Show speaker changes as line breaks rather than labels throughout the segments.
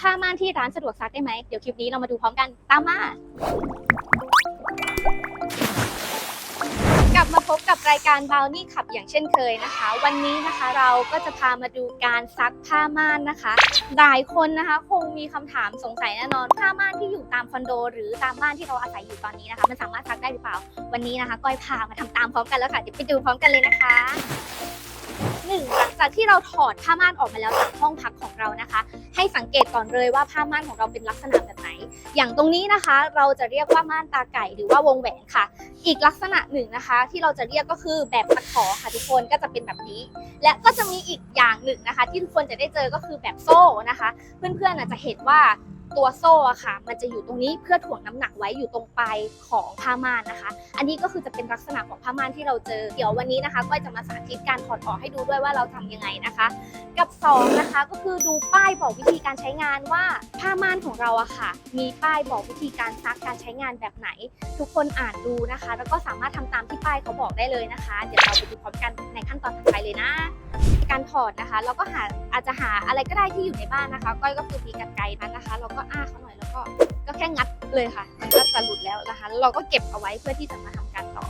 ผ้าม่านที่ร้านสะดวกซักได้ไหมเดี๋ยวคลิปนี้เรามาดูพร้อมกันตามมากลับมาพบกับรายการบาวนี่ขับอย่างเช่นเคยนะคะ วันนี้นะคะเราก็จะพามาดูการซักผ้าม่านนะคะ หลายคนนะคะคงมีคำถามสงสัยแน่นอนผ้าม่านที่อยู่ตามคอนโด หรือตามบ้านที่เราอาศัยอยู่ตอนนี้นะคะ มันสามารถซักได้หรือเปล่า วันนี้นะคะก้อยพามาทำตามพร้อมกันแล้วค่ะเดี๋ยวไปดูพร้อมกันเลยนะคะ หนึ่งหลังจากที่เราถอดผ้าม่านออกมาแล้วจากห้องพักของเรานะคะ ให้สังเกตก่อนเลยว่าผ้าม่านของเราเป็นลักษณะแบบไหน อย่างตรงนี้นะคะ เราจะเรียกว่าม่านตาไก่หรือว่าวงแหวนค่ะ อีกลักษณะหนึ่งนะคะ ที่เราจะเรียกก็คือแบบตะขอค่ะทุกคนก็จะเป็นแบบนี้ และก็จะมีอีกอย่างหนึ่งนะคะ ที่ทุกคนจะได้เจอก็คือแบบโซ่นะคะ เพื่อนๆอาจจะเห็นว่า ตัวโซ่อะค่ะ มันจะอยู่ตรงนี้เพื่อถ่วงน้ำหนักไว้อยู่ตรงปลายของผ้าม่านนะคะ อันนี้ก็คือจะเป็นลักษณะของผ้าม่านที่เราเจอ เดี๋ยววันนี้นะคะ ก็จะมาสาธิตการถอดออกให้ดูด้วยว่าเราทำยังไงนะคะ กับสองนะคะก็คือดูป้ายบอกวิธีการใช้งานว่าผ้าม่านของเราอะค่ะ มีป้ายบอกวิธีการซักการใช้งานแบบไหน ทุกคนอ่านดูนะคะ แล้วก็สามารถทำตามที่ป้ายเขาบอกได้เลยนะคะ เดี๋ยวเราไปดูพร้อมกันในขั้นตอนถัดไปเลยนะการถอดนะคะ เราก็หาอาจจะหาอะไรก็ได้ที่อยู่ในบ้านนะคะ ก้อยก็คือมีกันไกรนั้นนะคะเราก็อ้าเขาหน่อยแล้วก็ก็แค่งัดเลยค่ะ มันก็จะหลุดแล้วนะคะเราก็เก็บเอาไว้เพื่อที่จะมาทำการต่อ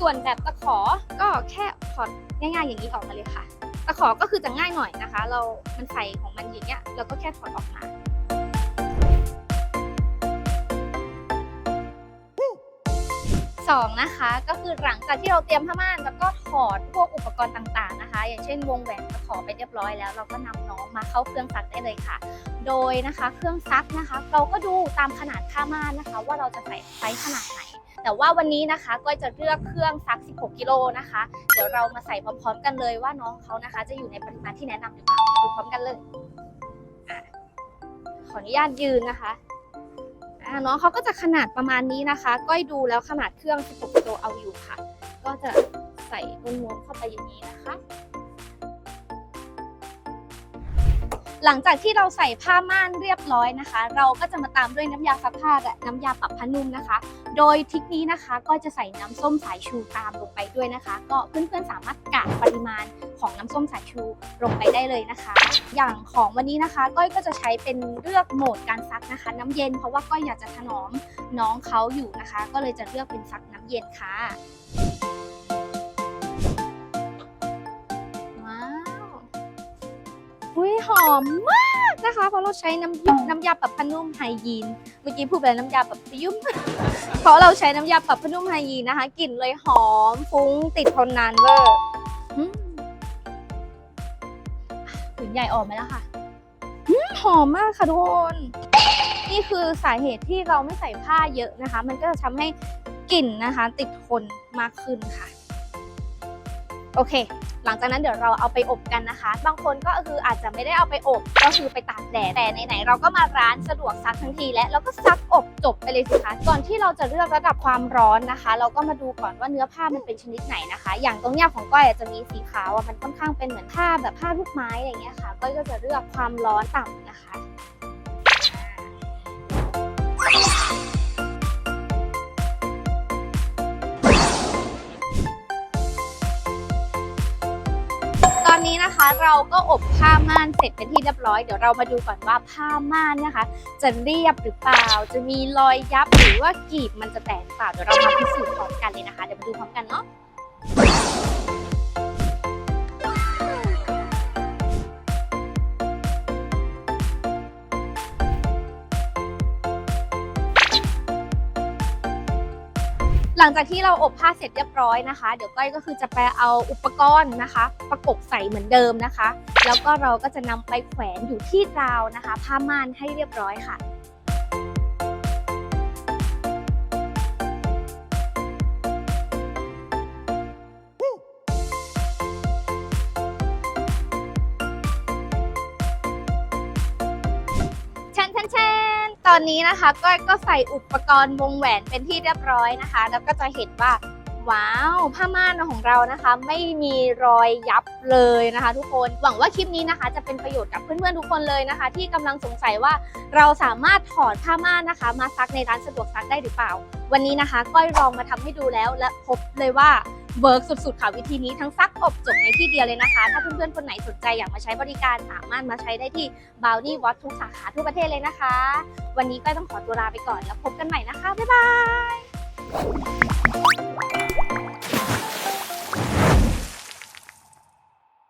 ส่วนแบบตะขอก็แค่ถอดง่ายๆอย่างนี้ออกมาเลยค่ะ ตะขอก็คือจะง่ายหน่อยนะคะ เรา มันใส่ของมันอย่างเงี้ยเราก็แค่ถอดออกมา สองนะคะ ก็คือหลังจากที่เราเตรียมผ้าม่านแล้วก็ถอดพวกอุปกรณ์ต่างๆนะคะ อย่างเช่นวงแหวนตะขอไปเรียบร้อยแล้วเราก็นำน้องมาเข้าเครื่องซักได้เลยค่ะ โดยนะคะเครื่องซักนะคะ เราก็ดูตามขนาดผ้าม่านนะคะ ว่าเราจะใส่ไซส์ขนาดไหน แต่ว่าวันนี้นะคะก็จะเลือกเครื่องซัก 16 กิโลนะคะ เดี๋ยวเรามาใส่พร้อมๆกันเลยว่าน้องเขานะคะ จะอยู่ในปริมาณที่แนะนำหรือเปล่าดูพร้อมกันเลยอขออนุญาตยืนนะคะ อะน้องเขาก็จะขนาดประมาณนี้นะคะ ก้อยดูแล้วขนาดเครื่อง 16กิโลเอาอยู่ค่ะ ก็จะใส่นวนๆเข้าไปอย่างนี้นะคะ หลังจากที่เราใส่ผ้าม่านเรียบร้อยนะคะ เราก็จะมาตามด้วยน้ำยาซักผ้าและน้ำยาปรับผ้านุ่มนะคะ โดยทริกนี้นะคะก็จะใส่น้ำส้มสายชูตามลงไปด้วยนะคะ ก็เพื่อนๆสามารถกะปริมาณของน้ำส้มสายชูลงไปได้เลยนะคะ อย่างของวันนี้นะคะก้อยก็จะใช้เป็นเลือกโหมดการซักนะคะ น้ำเย็นเพราะว่าก้อยอยากจะถนอมน้องเขาอยู่นะคะ ก็เลยจะเลือกเป็นซักน้ำเย็นค่ะ หอมมากนะคะ เพราะเราใช้น้ำยุน้ำยาปรับผ้านุ่มไฮยีน เมื่อกี้พูดไปแล้วน้ำยาปรับผ้ายุ่ม เพราะเราใช้น้ำยาปรับผ้านุ่มไฮยีนนะคะกลิ่นเลยหอมฟุ้งติดทนนานเวอร์อืมผืนใหญ่ออกไหมแล้วค่ะหอมมากค่ะทุกคนนี่คือสาเหตุที่เราไม่ใส่ผ้าเยอะนะคะ มันก็จะทำให้กลิ่นนะคะ ติดทนมากขึ้นค่ะ โอเค หลังจากนั้นเดี๋ยวเราเอาไปอบกันนะคะ บางคนก็คืออาจจะไม่ได้เอาไปอบ ก็คือไปตากแดด แต่ไหนๆเราก็มาร้านสะดวกซักทั้งทีและเราก็ซักอบจบไปเลยสิคะ ก่อนที่เราจะเลือกระดับความร้อนนะคะ เราก็มาดูก่อนว่าเนื้อผ้ามันเป็นชนิดไหนนะคะ อย่างตรงเนี้ยของก้อยอาจจะมีสีขาวอะมันค่อนข้างเป็นเหมือนผ้าแบบผ้าลูกไม้อะไรเงี้ยค่ะ ก้อยก็จะเลือกความร้อนต่ำนะคะ นี้นะคะเราก็อบผ้าม่านเสร็จเป็นที่เรียบร้อย เดี๋ยวเรามาดูก่อนว่าผ้าม่านนะคะ จะเรียบหรือเปล่า จะมีรอยยับหรือว่ากีบมันจะแตกหรือเปล่าเดี๋ยวเรามาพิสูจน์พร้อมกันเลยนะคะ เดี๋ยวมาดูพร้อมกันเนาะ หลังจากที่เราอบผ้าเสร็จเรียบร้อยนะคะ เดี๋ยวก้อยก็คือจะไปเอาอุปกรณ์นะคะ ประกบใส่เหมือนเดิมนะคะ แล้วก็เราก็จะนำไปแขวนอยู่ที่ราวนะคะ ผ้าม่านให้เรียบร้อยค่ะ ตอนนี้นะคะก้อยก็ใส่อุปกรณ์วงแหวนเป็นที่เรียบร้อยนะคะ แล้วก็จะเห็นว่าว้าวผ้าม่านของเรานะคะ ไม่มีรอยยับเลยนะคะ ทุกคนหวังว่าคลิปนี้นะคะ จะเป็นประโยชน์กับเพื่อนๆทุกคนเลยนะคะ ที่กำลังสงสัยว่าเราสามารถถอดผ้าม่านนะคะ มาซักในร้านสะดวกซักได้หรือเปล่า วันนี้นะคะ ก้อยลองมาทำให้ดูแล้วและพบเลยว่า เวิร์กสุดๆ ค่ะวิธีนี้ทั้งซักอบจบในที่เดียวเลยนะคะ ถ้าเพื่อนๆ คนไหนสนใจอยากมาใช้บริการสามารถมาใช้ได้ที่ b o w n y Watch ทุกสาขาทั่วประเทศเลยนะคะ วันนี้ก้อยต้องขอตัวลาไปก่อนแล้วพบกันใหม่นะคะ บ๊ายบาย